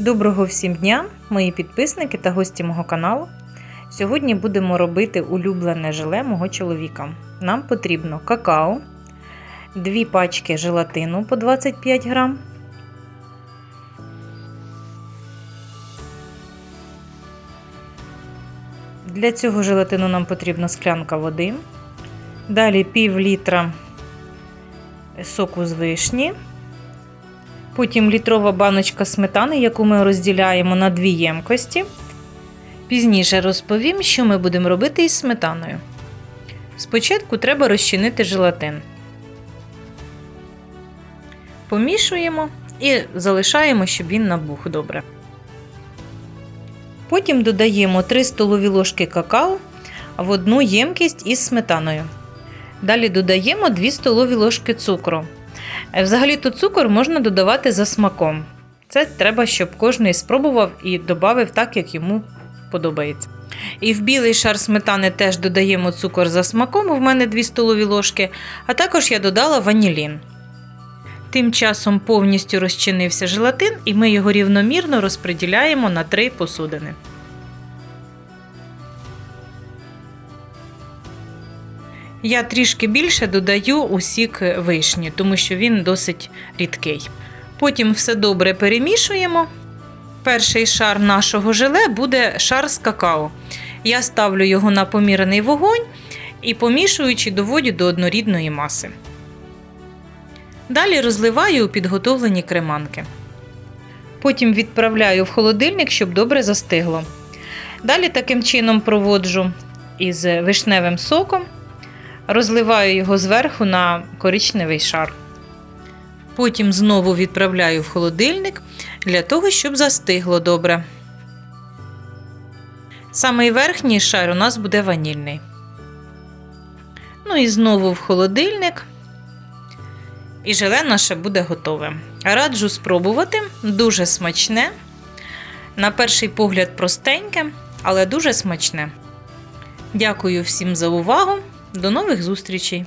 Доброго всім дня, мої підписники та гості мого каналу. Сьогодні будемо робити улюблене желе мого чоловіка. Нам потрібно какао, 2 пачки желатину по 25 грам, Для цього желатину нам потрібна склянка води. Далі пів літра соку з вишні. Потім літрова баночка сметани, яку ми розділяємо на дві ємкості. Пізніше розповім, що ми будемо робити із сметаною. Спочатку треба розчинити желатин. Помішуємо і залишаємо, щоб він набух добре. Потім додаємо 3 столові ложки какао в одну ємкість із сметаною. Далі додаємо 2 столові ложки цукру. Взагалі то цукор можна додавати за смаком. Це треба, щоб кожен спробував і додав так, як йому подобається. І в білий шар сметани теж додаємо цукор за смаком, в мене 2 столові ложки, а також я додала ванілін. Тим часом повністю розчинився желатин, і ми його рівномірно розподіляємо на три посудини. Я трішки більше додаю у сік вишні, тому що він досить рідкий. Потім все добре перемішуємо. Перший шар нашого желе буде шар з какао. Я ставлю його на помірений вогонь і помішуючи доводю до однорідної маси. Далі розливаю у підготовлені креманки. Потім відправляю в холодильник, щоб добре застигло. Далі таким чином проводжу із вишневим соком, розливаю його зверху на коричневий шар. Потім знову відправляю в холодильник для того, щоб застигло добре. Самий верхній шар у нас буде ванільний. Ну і знову в холодильник і желе наше буде готове. Раджу спробувати, дуже смачне. На перший погляд простеньке, але дуже смачне. Дякую всім за увагу. До нових зустрічей!